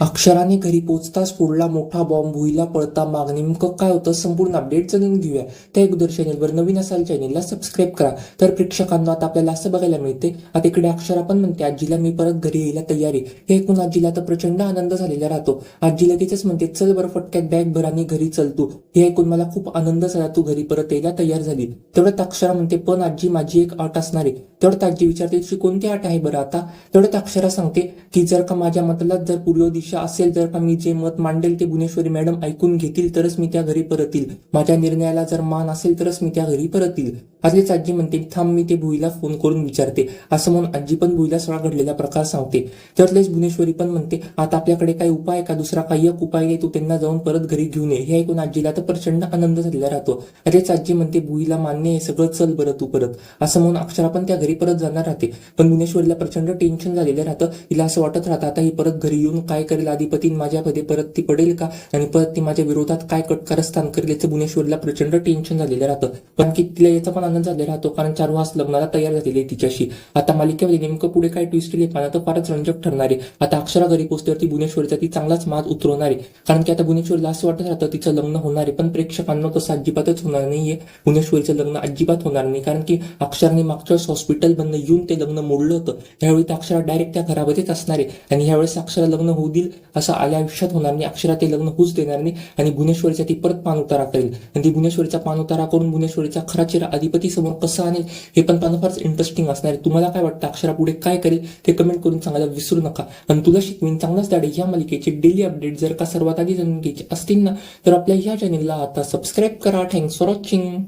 अक्षराने घरी पोचताच फोडला मोठा बॉम्ब भुईला पळता माग नेमकं काय होतं संपूर्ण अपडेट जाणून घेऊया. त्या अगोदर चॅनलवर नवीन असाल चॅनेलला सबस्क्राईब करा. तर प्रेक्षकांना आता आपल्याला असं बघायला मिळते आता इकडे अक्षरा पण म्हणते आजीला मी परत घरी यायला तयारी. हे ऐकून आजीला तर प्रचंड आनंद झालेला राहतो. आजी लगेचच म्हणते चल बरं फटक्यात बॅग भर आणि घरी चल तू. हे ऐकून मला खूप आनंद झाला तू घरी परत यायला तयार झाली. तेवढ्यात अक्षरा म्हणते पण आजी माझी एक अट असणार आहे. तेवढ्यात आजी विचारते तुझी कोणती अट आहे बरं आता? तेवढ्यात अक्षरा सांगते की जर का माझ्या मतलात जर पूर्व दिशा असेल तर का मी जे मत मांडेल ते गुणेश्वरी मॅडम ऐकून घेतील तरच मी त्या घरी परतील. माझ्या निर्णयाला जर मान असेल तरच मी त्या घरी परतील. आधीच आजी म्हणते थांब मी ते भुईला फोन करून विचारते. असं म्हणून आजी पण भुईला सगळा घडलेला प्रकार सांगते. त्यातलेच भुवनेश्वरी पण म्हणते आता आपल्याकडे काही उपाय का? दुसरा काही एक उपाय नाही तू त्यांना जाऊन परत घरी घेऊन ये. हे ऐकून आजीला तर प्रचंड आनंद झालेला राहतो. अरेच आजी म्हणते भुईला मान्य आहे सगळं चल बरं तू परत. असं म्हणून अक्षरा पण त्या घरी परत जाणार राहते. पण भुवनेश्वरीला प्रचंड टेन्शन झालेलं राहतं. तिला असं वाटत राहतं आता ही परत घरी येऊन काय करेल? अधिपतीन माझ्यामध्ये परत ती पडेल का? आणि परत ती माझ्या विरोधात काय कटकारस्थान करेल? याचं भुवनेश्वरीला प्रचंड टेन्शन झालेलं राहतं. पण की तिला याचा पण आनंद झालेला राहतो. कारण चार हास लग्नाला तयार झालेली आहे तिच्याशी. आता मालिकेमध्ये नेमकं पुढे काय ट्विस्ट येईल पाना तर फारच रंजक ठरणार आहे. आता अक्षरा घरी पोचल्यावरती भुवनेश्वरीचा ती चांगलाच माज उतरवणार आहे. कारण की आता भुवनेश्वरीला असं वाटत राहतं तिचं लग्न होणार आहे. पण प्रेक्षकांना तसं अजिबातच होणार नाहीये. भुवनेश्वरीचं लग्न अजिबात होणार नाही. कारण की अक्षराने मागच्या वेळेस हॉस्पिटल बंद येऊन ते लग्न मोडलं होतं. त्यावेळी त्या अक्षरा डायरेक्ट त्या घरामध्येच असणार आहे. आणि ह्यावेळेस अक्षरा लग्न होऊ देईल असं आल्या आयुष्यात होणार नाही. अक्षरा ते लग्न होऊच देणार नाही. आणि भुवनेश्वरीचा ती परत पान उतारा करेल. आणि ती भुवनेश्वरीचा पान उतारा करून भुवनेश्वरीचा खरा चेहरा अधिपती समोर कसं आणेल हे पण पाहणं फारच इंटरेस्टिंग असणार आहे. तुम्हाला काय वाटतं? अक्षरा पुढे काय करेल? ते कमेंट करून सांगायला विसरू नका. आणि तुला शिकवीन चांगलाच दाडे या मालिकेचे डेली अपडेट जर का सर्वात आधी जाणून घ्यायचे असतील ना तर आपल्या ह्या चॅनेलला आता सबस्क्राईब करा. Thanks for watching